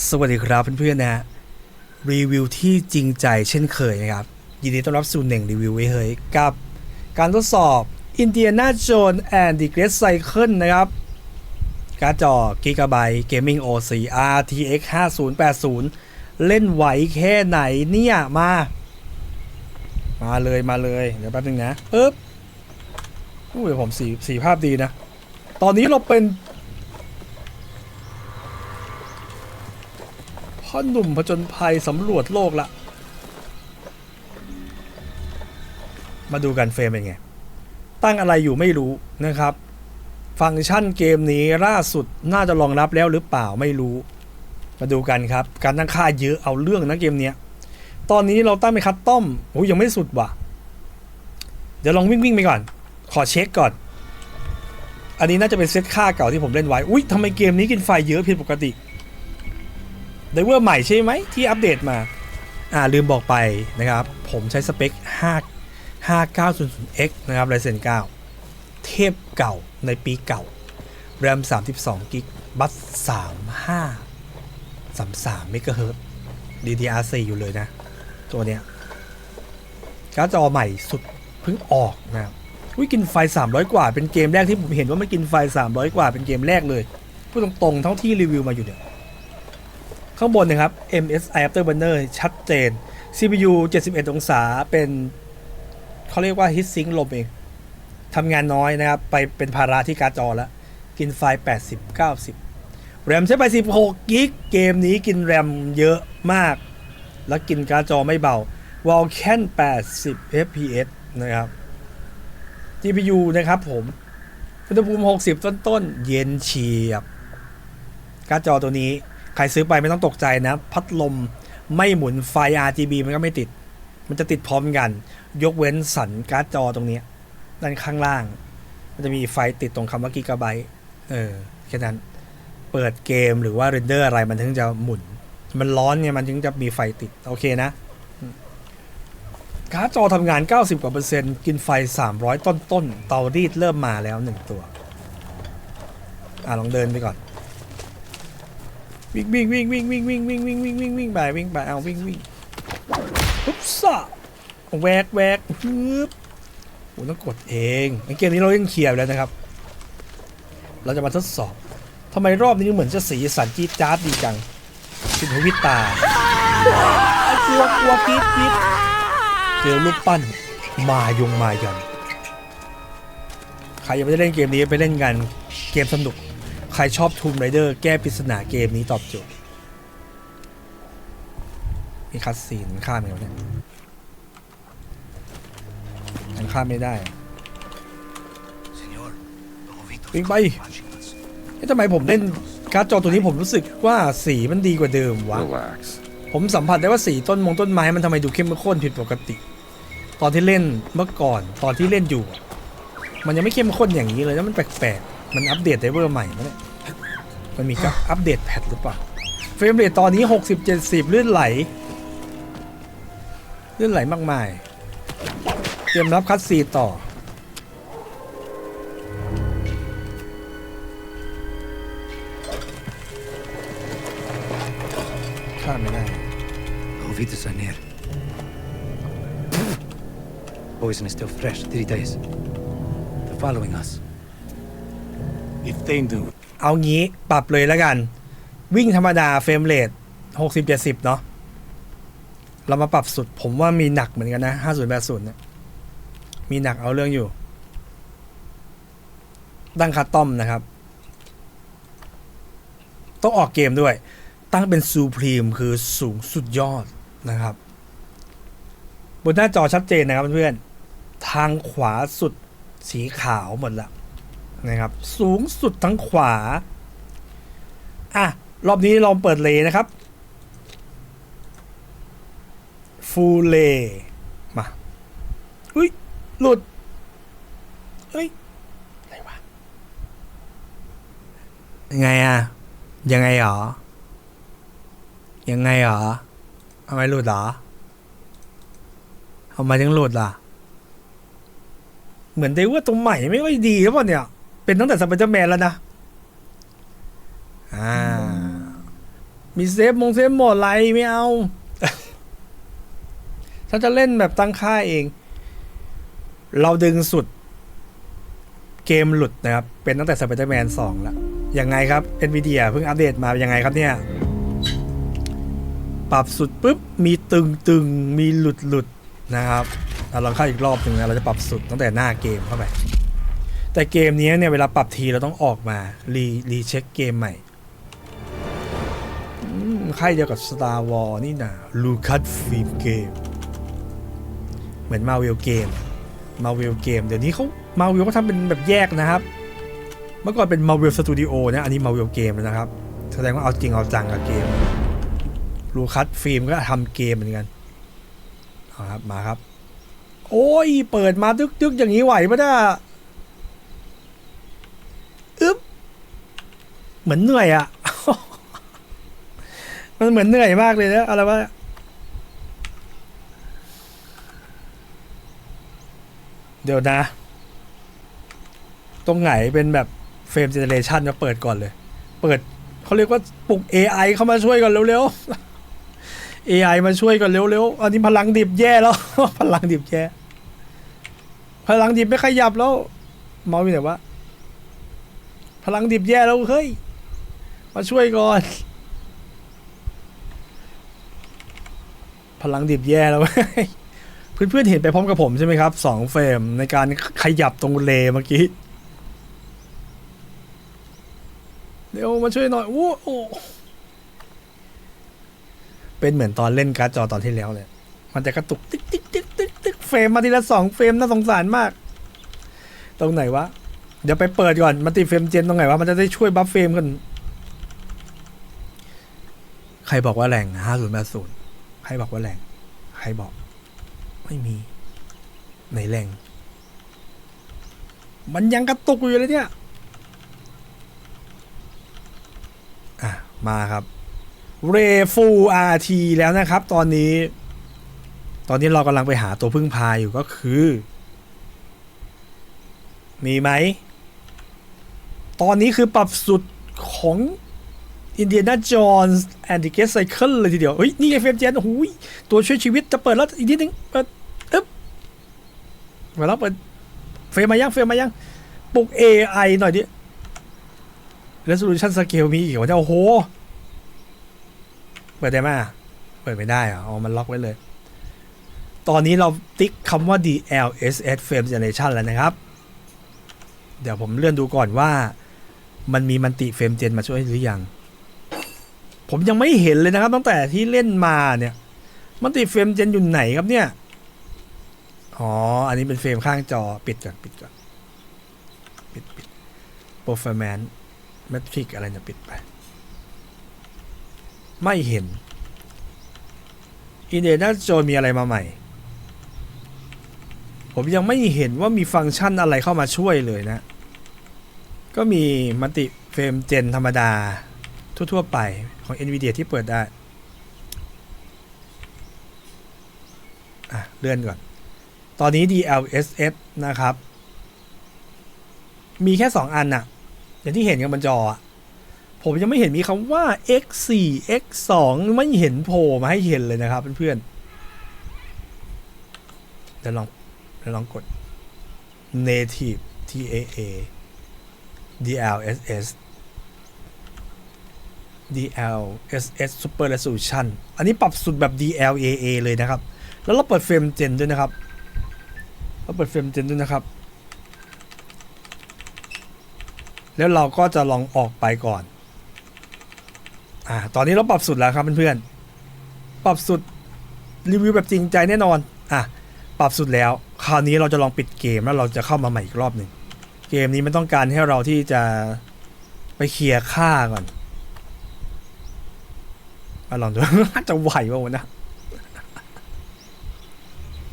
สวัสดีครับเพื่อนๆนะฮะรีวิวที่จริงใจเช่นเคยนะครับ ยินดีต้อนรับสู่หนึ่งรีวิวไว้เฮ้ยกับการทดสอบ Indiana Jones and the Great Cycle นะครับ การ์ดจอ Gigabyte Gaming OC RTX 5080 เล่นไหวแค่ไหนเนี่ยมา มาเลยมาเลย เดี๋ยวแป๊บนึงนะปึ๊บอุ้ยผมสีสีภาพดีนะ ตอนนี้เราเป็น พ่อหนุ่มผจญภัยสำรวจโลกละ มาดูกันเฟรมเป็นไง ตั้งอะไรอยู่ไม่รู้นะครับ ฟังก์ชันเกมนี้ล่าสุดน่าจะรองรับแล้วหรือเปล่าไม่รู้ มาดูกันครับ การตั้งค่าเยอะเอาเรื่องนะเกมเนี้ย ตอนนี้เราตั้งเป็นคัสตอมโอ้ยังไม่สุดว่ะ เดี๋ยวลองวิ่งวิ่งไปก่อน ขอเช็คก่อน อันนี้น่าจะเป็นเซตค่าเก่าที่ผมเล่นไว้ อุ้ยทำไมเกมนี้กินไฟเยอะผิดปกติ ไดเวอร์ใหม่ใช่ไหมที่อัปเดตมา อ่าลืมบอกไปนะครับ ผมใช้สเปค 5 5900X นะครับ Ryzen 9เทพเก่าในปีเก่า RAM 32 g b บัส35 33เมกะเฮิรตซ์ DDR4 อยู่เลยนะ ตัวเนี้ยการ์ดจอใหม่สุดเพิ่งออกนะครับวิกินไฟ 300 กว่า เป็นเกมแรกที่ผมเห็นว่ามันกินไฟ 300 กว่าเป็นเกมแรกเลย พูดตรงๆ เท่าที่รีวิวมาอยู่เนี่ย ข้างบนนะครับ MSI Afterburner ชัดเจน CPU 71 องศาเป็นเขาเรียกว่า Heat Sink ลมเองทำงานน้อยนะครับ ไปเป็นภาระที่การ์ดจอแล้ว กินไฟ80 90 แรมใช้ไป 16 กิก เกมนี้กินแรมเยอะมาก แล้วกินการ์ดจอไม่เบาวอลแคน80 fps นะครับ GPU นะครับผมอุณหภูมิ 60 ต้นๆ เย็นเฉียบ การ์ดจอตัวนี้ ใครซื้อไปไม่ต้องตกใจนะ พัดลมไม่หมุนไฟ RGB มันก็ไม่ติด มันจะติดพร้อมกัน ยกเว้นสันการ์ดจอตรงนี้ ด้านข้างล่าง มันจะมีไฟติดตรงคำว่ากิกะไบต์เออแค่นั้น เปิดเกมหรือว่าเรนเดอร์อะไรมันถึงจะหมุน มันร้อนไงมันถึงจะมีไฟติด โอเคนะการ์ดจอทำงาน 90กว่าเปอร์เซ็นต์กินไฟ 300 ต้นต้นๆเตารีดเริ่มมาแล้วหนึ่งตัว อะลองเดินไปก่อน วิ่งวิ่งวิ่งวิ่งวิ่งวิ่งวิ่งวิ่งวิ่งวิ่งวิ่งไปวิ่งไปเอาวิ่งวิ่งปุ๊บซะแวกแวกฮึบโอ้ต้องกดเองในเกมนี้เราเล่นเคลียร์แล้วนะครับ เราจะมาทดสอบทำไมรอบนี้เหมือนจะสีสันจี๊ดจ๊าดดีจังสินทวิตากลัวกลัวกรีดกรีดเจอรูปปั้นมายงมายันใครยังไม่ได้เล่นเกมนี้ไปเล่นกันเกมสนุก ใครชอบทูมไรเดอร์แก้ปริศนาเกมนี้ตอบโจทย์มีคัสซีนมันข้ามยังไงวะเนี่ยมันข้ามไม่ได้อะ Señor, Rovitos Big Bay. watching us. เอ๊ะทำไมผมเล่นการ์ดจอตัวนี้ผมรู้สึกว่าสีมันดีกว่าเดิมวะ Relax. ผมสัมผัสได้ว่าสีต้นมงต้นไม้มันทำไมดูเข้มข้นผิดปกติ ตอนที่เล่นเมื่อก่อนตอนที่เล่นอยู่อะมันยังไม่เข้มข้นอย่างนี้เลยแล้วมันแปลกๆ มันอัปเดตไดเวอร์ใหม่มเนี่ยมันมีการอัปเดตแพทหรือเปล่า เฟรมเรทตอนนี้ 60 70เลื่อนไหล เลื่อนไหลมากมาย เตรียมรับคัดซีต่อ ข้ามไม่ได้ Rovitos are near. Poison is still fresh, three days. They're following us. If they do, เอางี้ปรับเลยแล้วกัน วิ่งธรรมดาเฟรมเรท60 70เจ็ดสิบเนาะเรามาปรับสุด ผมว่ามีหนักเหมือนกันนะ50 80เนี่ยมีหนักเอาเรื่องอยู่ ตั้งคัสตอมนะครับ ต้องออกเกมด้วย ตั้งเป็นซูพรีมคือสูงสุดยอดนะครับ บนหน้าจอชัดเจนนะครับเพื่อน ทางขวาสุดสีขาวหมดละ นะครับ สูงสุดทั้งขวา อะ รอบนี้ลองเปิดเลนะครับ ฟูลเลมาอุ้ย หลุดเฮ้ยอะไรวะยังไงอะยังไงหรอ ยังไงหรอทำไมหลุดหรอทำไมถึงหลุดล่ะ เหมือนได้ว่าตรงใหม่ไม่ค่อยดีหรือเปล่าเนี่ย เป็นตั้งแต่สไปเดอร์แมนแล้วนะ อ่า มีเซฟมงเซฟโหมดอะไรไม่เอา ถ้าจะเล่นแบบตั้งค่าเอง เราดึงสุด เกมหลุดนะครับ เป็นตั้งแต่ Spider-Man 2แล้ว ยังไงครับ NVIDIA เพิ่งอัปเดตมา ยังไงครับเนี่ย ปรับสุดปุ๊บ มีตึงตึงๆมีหลุดหลุดๆนะครับเราลองเข้าอีกรอบหนึ่งนะ เราจะปรับสุดตั้งแต่หน้าเกมเข้าไป แต่เกมนี้เนี่ยเวลาปรับทีเราต้องออกมา รีรีเช็คเกมใหม่ค่ายเดียวกับ Star Wars นี่นะ Lucas Film Game เหมือน Marvel Game Marvel Game เดี๋ยวนี้เขา Marvel ก็ทำเป็นแบบแยกนะครับ เมื่อก่อนเป็น Marvel Studio นะ อันนี้ Marvel Game นะครับ แสดงว่าเอาจริงเอาจังกับเกม Lucas Film ก็ทำเกมเหมือนกันเอาครับมาครับ โอ้ย เปิดมาตึกๆอย่างนี้ไหวปะเนี่ย อึ๊บ เหมือนเหนื่อยอะมันเหมือนเหนื่อยมากเลยนะอะไรวะเดี๋ยวนะ ตรงไหนเป็นแบบเฟรมเจเนเรชันจะเปิดก่อนเลย เปิดเขาเรียกว่าปลุก AI เข้ามาช่วยก่อนเร็วๆ AI มาช่วยก่อนเร็วๆ อันนี้พลังดิบแย่แล้ว พลังดิบแย่ พลังดิบไม่ขยับแล้ว เมาส์อยู่ไหนวะ พลังดิบแย่แล้ว เฮ้ย มาช่วยก่อน พลังดิบแย่แล้วเว้ยเพื่อนๆเห็นไปพร้อมกับผมใช่ไหมครับสองเฟรมในการขยับตรงเลเมื่อกี้เดี๋ยวมาช่วยหน่อยโอ้โอ้เป็นเหมือนตอนเล่นการ์ดจอตอนที่แล้วเลย มันจะกระตุกติ๊กติ๊กติ๊กติ๊กติ๊กเฟรมมาทีละสองเฟรมน่าสงสารมาก ตรงไหนวะ เดี๋ยวไปเปิดก่อนมันติเฟรมเจนตรงไหนวะ มันจะได้ช่วยบัฟเฟรมกัน รบอกว่าแรงห้าศูนย์แปดศูนย์ใครบอกว่าแรงใครบอก ไม่มีไหนแรง มันยังกระตุกอยู่เลยเนี่ย อะ มาครับเรฟูอาร์ทีแล้วนะครับ ตอนนี้ ตอนนี้เรากำลังไปหาตัวพึ่งพาอยู่ก็คือ มีไหม ตอนนี้คือปรับสุดของ Indiana Jones and the Guest Cycle เลยทีเดียวเฮ้ย นี่ไงเฟมเจนโอ้โหยตัวช่วยชีวิตจะเปิดแล้วอีกนิดนึงเปิดอึ๊บมาแล้วเปิดเฟรมมายังเฟรมมายังปลุก AI หน่อยดิ Resolution Scale มีอีกว่าจะโอ้โห เปิดได้ไหมเปิดไม่ได้เหรอเอามันล็อกไว้เลย ตอนนี้เราติ๊กคำว่า DLSS Frame Generation แล้วนะครับ เดี๋ยวผมเลื่อนดูก่อนว่า มันมีมันติเฟรมเจนมาช่วยหรือยัง ผมยังไม่เห็นเลยนะครับ ตั้งแต่ที่เล่นมาเนี่ยมันติเฟรมเจนอยู่ไหนครับเนี่ย อ๋อ อันนี้เป็นเฟรมข้างจอปิดก่อนปิดก่อนปิดปิด performance metric อะไรเนี่ยปิดไป ไม่เห็นอินเดียนาโจนมีอะไรมาใหม่ ผมยังไม่เห็นว่ามีฟังก์ชันอะไรเข้ามาช่วยเลยนะ ก็มีมัลติเฟรมเจนธรรมดา ทั่ว ๆ ไปของ NVIDIA ที่เปิดได้เลื่อนก่อน ตอนนี้ DLSS นะครับ มีแค่ 2 อันน่ะอย่างที่เห็นกันบนจอ ผมยังไม่เห็นมีคำว่า X4 X2 ไม่เห็นโผล่มาให้เห็นเลยนะครับเพื่อนๆเดี๋ยวลองเดี๋ยวลองกด native TAA DLSS DLSS Super Resolution อันนี้ปรับสุดแบบ DLAA เลยนะครับ แล้วเราเปิดเฟรมเจนด้วยนะครับ เราเปิดเฟรมเจนด้วยนะครับ แล้วเราก็จะลองออกไปก่อน อ่า ตอนนี้เราปรับสุดแล้วครับเพื่อนๆ ปรับสุดรีวิวแบบจริงใจแน่นอน อะ ปรับสุดแล้ว คราวนี้เราจะลองปิดเกมแล้วเราจะเข้ามาใหม่อีกรอบหนึ่ง เกมนี้ไม่ต้องการให้เราที่จะไปเคลียร์ค่าก่อน มาลองดูจะไหวป่าวนะ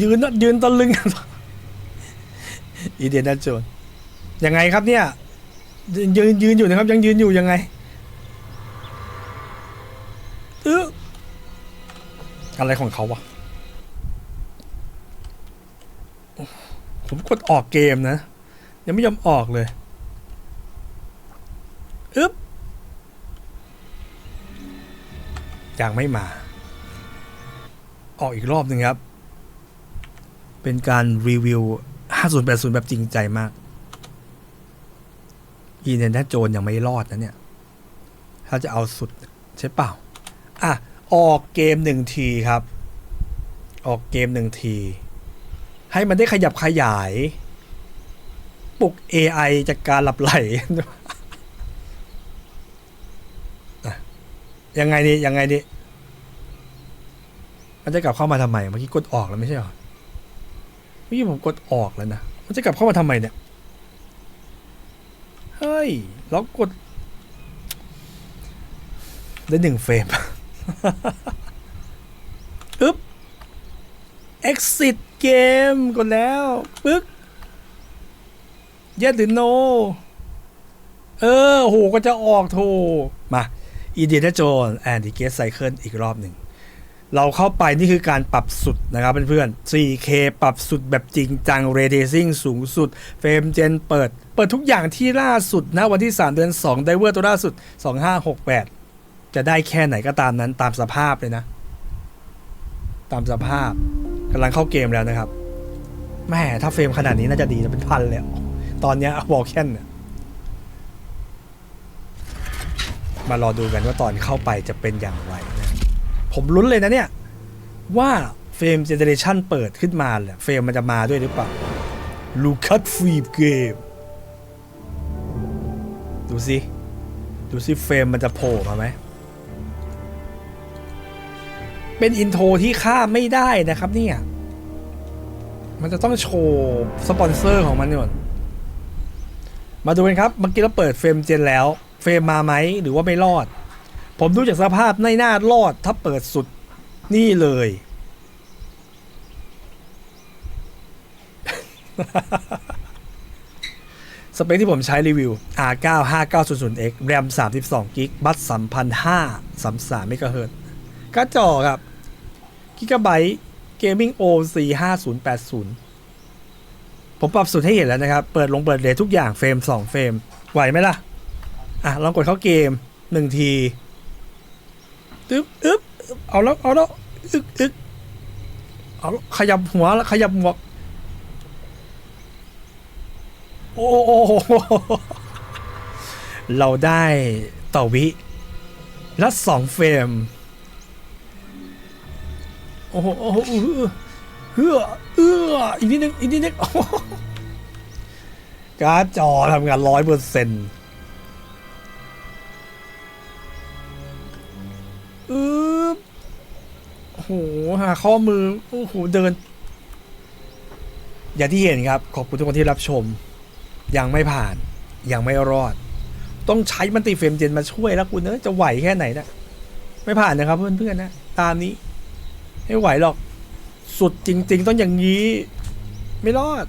ยืนนะยืนตะลึงอีเดียนาโจนยังไงครับเนี่ย ยืนยืนอยู่นะครับ ยังยืนอยู่ยังไงเอออะไรของเขาวะผมกดออกเกมนะ ยังไม่ยอมออกเลยอึ๊บ ยังไม่มา ออกอีกรอบหนึ่งครับ เป็นการรีวิว 5080 แบบจริงใจมากยีเนนโจนยังไม่รอดนะเนี่ย ถ้าจะเอาสุดใช่เปล่า อะ ออกเกมหนึ่งทีครับ ออกเกมหนึ่งที ให้มันได้ขยับขยาย ปลุก AI จากการหลับไหล อะ ยังไงดียังไงดีมันจะกลับเข้ามาทำไมเมื่อกี้กดออกแล้วไม่ใช่เหรอเมื่อกี้ผมกดออกแล้วนะมันจะกลับเข้ามาทำไมเนี่ยเฮ้ยล้วกด ได้หนึ่งเฟรมอึ๊บ exit เกมกดแล้วปึ๊ก yes หรือ no เออโหก็จะออกโทมา e d i t a Jones and the Gate Cycle อีกรอบหนึ่ง เราเข้าไปนี่คือการปรับสุดนะครับเพื่อนๆ 4K ปรับสุดแบบจริงจัง Ray Tracing สูงสุด เฟรมเจนเปิด เปิดทุกอย่างที่ล่าสุดนะวันที่ 3 เดือน 2 ไดเวอร์ตัวล่าสุด 2568 จะได้แค่ไหนก็ตามนั้นตามสภาพเลยนะ ตามสภาพกำลังเข้าเกมแล้วนะครับแม่ถ้าเฟรมขนาดนี้น่าจะดีนะเป็นพันเลยตอนนี้ยวอลแคนเนี่ย มารอดูกันว่าตอนเข้าไปจะเป็นอย่างไรนะผมลุ้นเลยนะเนี่ย ว่าเฟรมเจเนเรชันเปิดขึ้นมาแหละเฟรมมันจะมาด้วยหรือเปล่าลูคัสฟีบเกมดูสิ ดูสิเฟรมมันจะโผล่มาไหม เป็นอินโทรที่ข้ามไม่ได้นะครับเนี่ย มันจะต้องโชว์สปอนเซอร์ของมันก่อนมาดูกันครับ เมื่อกี้เราเปิดเฟรมเจนแล้ว เฟรมมาไหมหรือว่าไม่รอด ผมดูจากสภาพไม่น่ารอดถ้าเปิดสุดนี่เลย สเปคที่ผมใช้รีวิว R9 5900X RAM 32 g b บัต3,500 33เมกะเฮิรตการ์ดจอครับ กิกะไบต์ Gaming OC 5080 ผมปรับสุดให้เห็นแล้วนะครับ เปิดลงเปิดเลททุกอย่างเฟรม 2 เฟรม ไหวไหมล่ะ อะลองกดเข้าเกม1ทีตึ๊บอึ๊บอึ๊บเอาแล้วเอาแล้วอึกอึกเอาขยับหัวแล้วขยับหมวกโอ้โหเราได้ต่อวิละสองเฟรมโอ้โหโอ้โหเฮือเอื้ออีกนิดนึงอีกนิดนึงการ์ดจอทำงานร้อยเปอร์เซ็นต์ อึ๊บโอ้โหหาข้อมือโอ้โหเดิน อย่างที่เห็นครับ ขอบคุณทุกคนที่รับชม ยังไม่ผ่าน ยังไม่รอด ต้องใช้มันติเฟรมเจนมาช่วยแล้วคุณเนอะจะไหวแค่ไหนนะไม่ผ่านนะครับเพื่อนๆนะ ตามนี้ไม่ไหวหรอก สุดจริง ๆ ต้องอย่างนี้ ไม่รอด